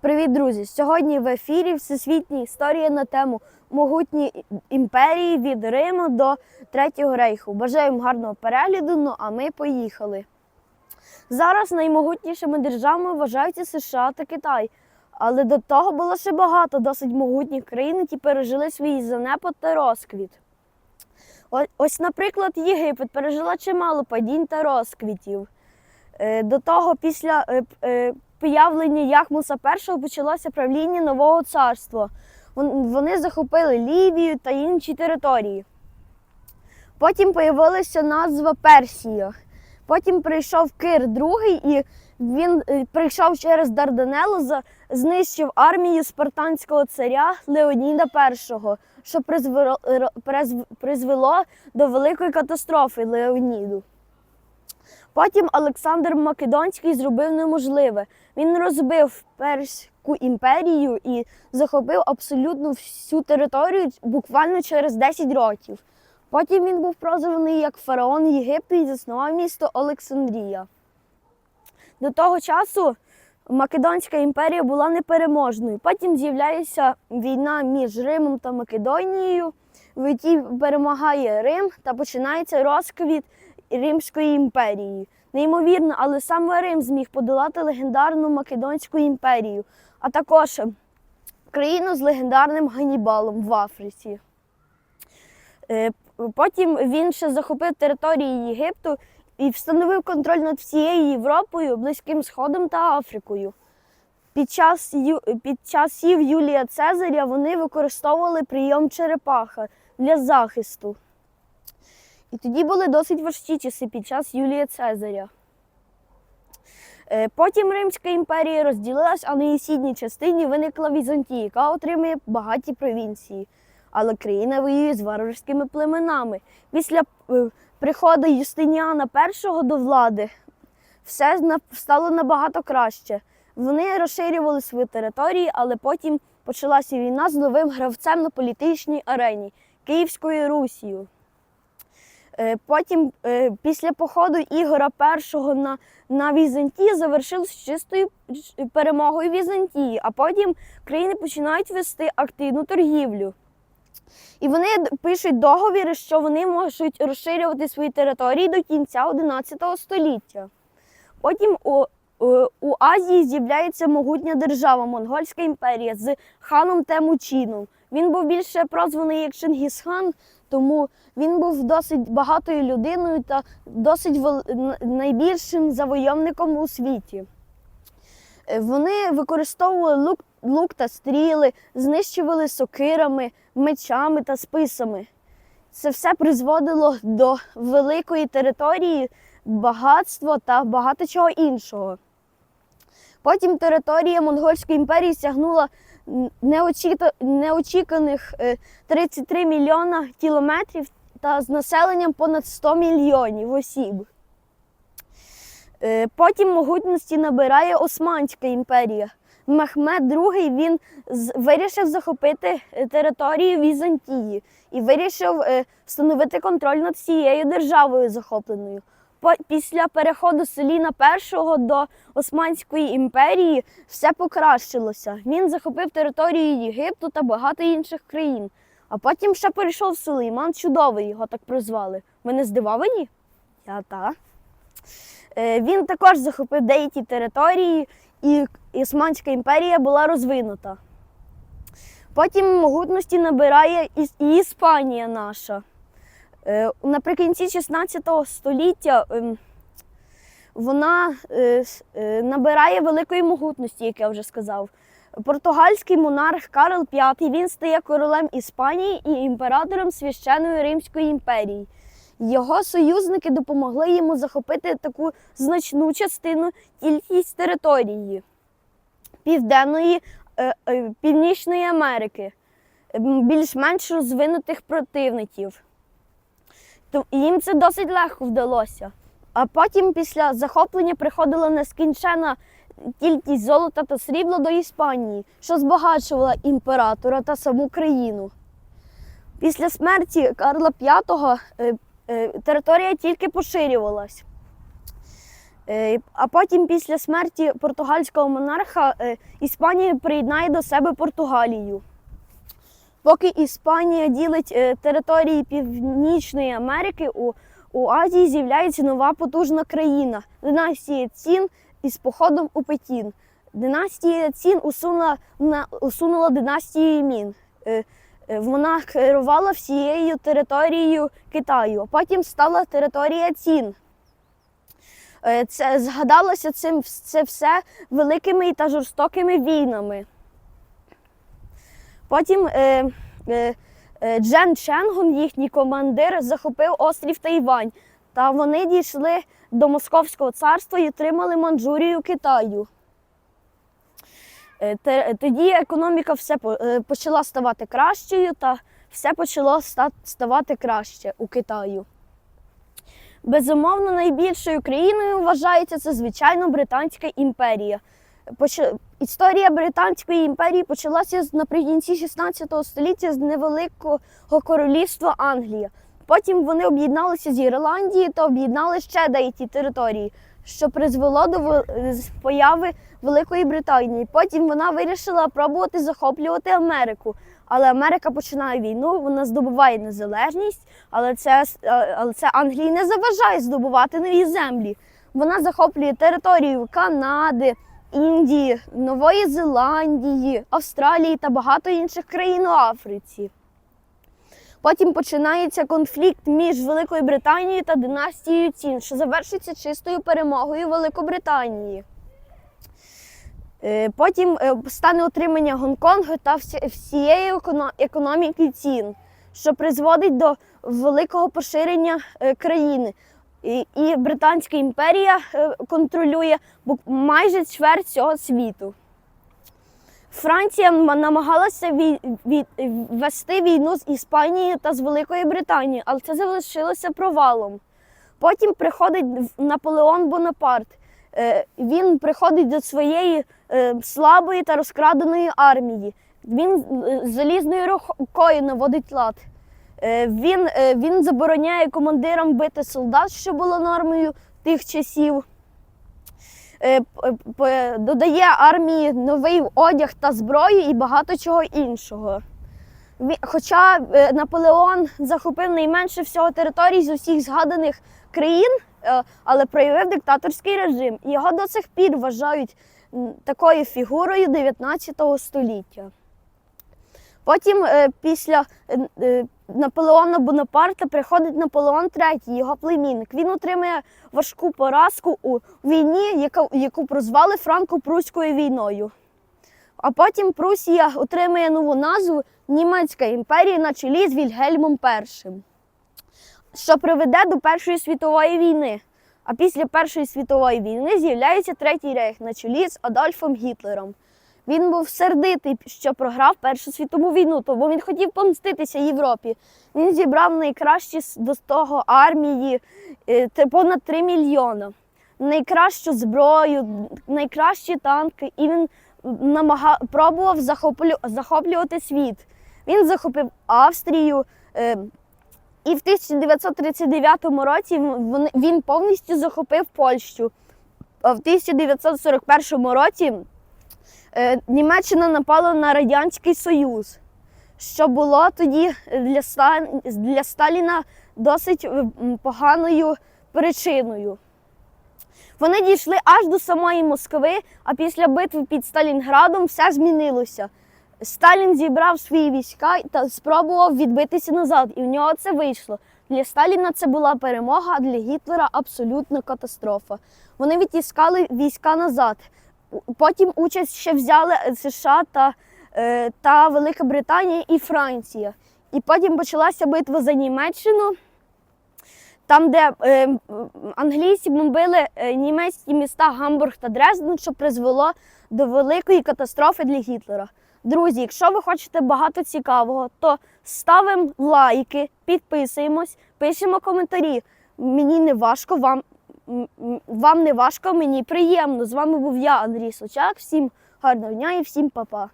Привіт, друзі! Сьогодні в ефірі Всесвітня історія на тему могутні імперії від Риму до Третього рейху. Бажаю гарного перегляду, ну а ми поїхали. Зараз наймогутнішими державами вважаються США та Китай. Але до того було ще багато досить могутніх країн, які пережили свій занепад та розквіт. Ось, наприклад, Єгипет пережила чимало падінь та розквітів. Е, До того, після появлення Яхмуса І почалося правління нового царства. Вони захопили Лівію та інші території. Потім появилася назва Персія. Потім прийшов Кир II, і він е, прийшов через Дарданелло, за- знищив армію спартанського царя Леоніда І, що призвело до великої катастрофи Леоніду. Потім Олександр Македонський зробив неможливе. Він розбив Перську імперію і захопив абсолютно всю територію буквально через 10 років. Потім він був прозваний як фараон Єгипту і заснував місто Олександрія. До того часу Македонська імперія була непереможною. Потім з'являється війна між Римом та Македонією, в якій перемагає Рим та починається розквіт Римської імперії. Неймовірно, але саме Рим зміг подолати легендарну Македонську імперію, а також країну з легендарним Ганнібалом в Африці. Е, Потім він ще захопив території Єгипту і встановив контроль над всією Європою, Близьким Сходом та Африкою. Під час, під часів Юлія Цезаря вони використовували прийом черепаха для захисту. І тоді були досить важкі часи під час Юлія Цезаря. Е, Потім Римська імперія розділилась, а на її східній частині виникла Візантія, яка отримує багаті провінції. Але країна воює з варварськими племенами. Після е, приходу Юстиніана І до влади все стало набагато краще. Вони розширювали свої території, але потім почалася війна з новим гравцем на політичній арені Київською Русією. Е, Потім, е, після походу Ігора І на, на Візантію, завершилось чистою перемогою Візантії, а потім країни починають вести активну торгівлю. І вони пишуть договіри, що вони можуть розширювати свої території до кінця 11 століття. Потім у, у, у Азії з'являється могутня держава Монгольська імперія з ханом Темучіном. Він був більше прозваний як Чингісхан, тому він був досить багатою людиною та досить вел- найбільшим завойовником у світі. Е, Вони використовували лук, лук та стріли, знищували сокирами, мечами та списами. Це все призводило до великої території, багатства та багато чого іншого. Потім територія Монгольської імперії сягнула неочіканих е, 33 мільйона кілометрів та з населенням понад 100 мільйонів осіб. Е, Потім могутності набирає Османська імперія. Мехмед II він вирішив захопити е, територію Візантії і вирішив е, встановити контроль над всією державою захопленою. Після переходу Селіна І до Османської імперії все покращилося. Він захопив територію Єгипту та багато інших країн. А потім ще перейшов Сулейман Чудовий, його так прозвали. Ви не здивовані? Я так. Е, Він також захопив деякі території, і Османська імперія була розвинута. Потім могутності набирає і Іспанія наша. Е, Наприкінці 16 століття ем, вона е, е, набирає великої могутності, як я вже сказав. Португальський монарх Карл V він стає королем Іспанії і імператором священної Римської імперії. Його союзники допомогли йому захопити таку значну частину кількість території Південної Північної Америки, ем, більш-менш розвинутих противників. Їм це досить легко вдалося. А потім, після захоплення, приходила нескінчена кількість золота та срібла до Іспанії, що збагачувала імператора та саму країну. Після смерті Карла V е, е, територія тільки поширювалась. Е, А потім, після смерті португальського монарха, Іспанія приєднає до себе Португалію. Поки Іспанія ділить е, території Північної Америки, у, у Азії з'являється нова потужна країна династія Цін із походом у Пекін. Династія Цін усунула, на- усунула династію Мін. Е, е, Вона керувала всією територією Китаю, а потім стала територія Цін. Це згадалося цим це все великими та жорстокими війнами. Потім е, е, е, Джен Ченгун, їхній командир, захопив острів Тайвань. Та вони дійшли до Московського царства і отримали Манчжурію Китаю. Е, Тоді економіка все е, почала ставати кращою, та все почало ставати краще у Китаю. Безумовно, найбільшою країною вважається це, звичайно, Британська імперія. Поч- Історія Британської імперії почалася наприкінці 16 століття з невеликого королівства Англія. Потім вони об'єдналися з Ірландією та об'єднали ще деякі території, що призвело до появи Великої Британії. Потім вона вирішила пробувати захоплювати Америку. Але Америка починає війну, вона здобуває незалежність, але це, але це Англії не заважає здобувати нові землі. Вона захоплює територію Канади, Індії, Нової Зеландії, Австралії та багато інших країн Африці. Потім починається конфлікт між Великою Британією та династією Цін, що завершиться чистою перемогою Великобританії. Е, Потім е, стане отримання Гонконгу та всієї економіки цін, що призводить до великого поширення е, країни. І, і Британська імперія е, контролює майже чверть цього світу. Франція намагалася вести війну з Іспанією та з Великою Британією, але це залишилося провалом. Потім приходить Наполеон Бонапарт. Е, Він приходить до своєї е, слабої та розкраденої армії. Він залізною рукою наводить лад. Е, Він, е, він забороняє командирам бити солдат, що було нормою тих часів. Е, Додає армії новий одяг та зброю і багато чого іншого. Хоча Наполеон захопив найменше всього територій з усіх згаданих країн, але проявив диктаторський режим. Його до сих пір вважають такою фігурою 19 століття. Потім, після Наполеона Бонапарта, приходить Наполеон III, його племінник. Він отримує важку поразку у війні, яка, яку прозвали Франко-Пруською війною. А потім Прусія отримує нову назву Німецька імперія на чолі з Вільгельмом І, що приведе до Першої світової війни. А після Першої світової війни з'являється Третій рейх на чолі з Адольфом Гітлером. Він був сердитий, що програв Першу світову війну, тому він хотів помститися Європі. Він зібрав найкращі до того армії, е, понад 3 мільйона, найкращу зброю, найкращі танки, і він намага... пробував захоплю... захоплювати світ. Він захопив Австрію. Е... І в 1939 році він повністю захопив Польщу. А в 1941 році Німеччина напала на Радянський Союз, що було тоді для, для Сталіна досить е, поганою причиною. Вони дійшли аж до самої Москви, а після битви під Сталінградом все змінилося. Сталін зібрав свої війська та спробував відбитися назад, і в нього це вийшло. Для Сталіна це була перемога, а для Гітлера абсолютна катастрофа. Вони відтіскали війська назад. Потім участь ще взяли е, США та, е, та Велика Британія і Франція. І потім почалася битва за Німеччину, там, де е, англійці бомбили німецькі міста Гамбург та Дрезден, що призвело до великої катастрофи для Гітлера. Друзі, якщо ви хочете багато цікавого, то ставимо лайки, підписуємось, пишемо коментарі. Мені не важко, вам, вам не важко, мені приємно. З вами був я, Андрій Сочак. Всім гарного дня і всім па-па.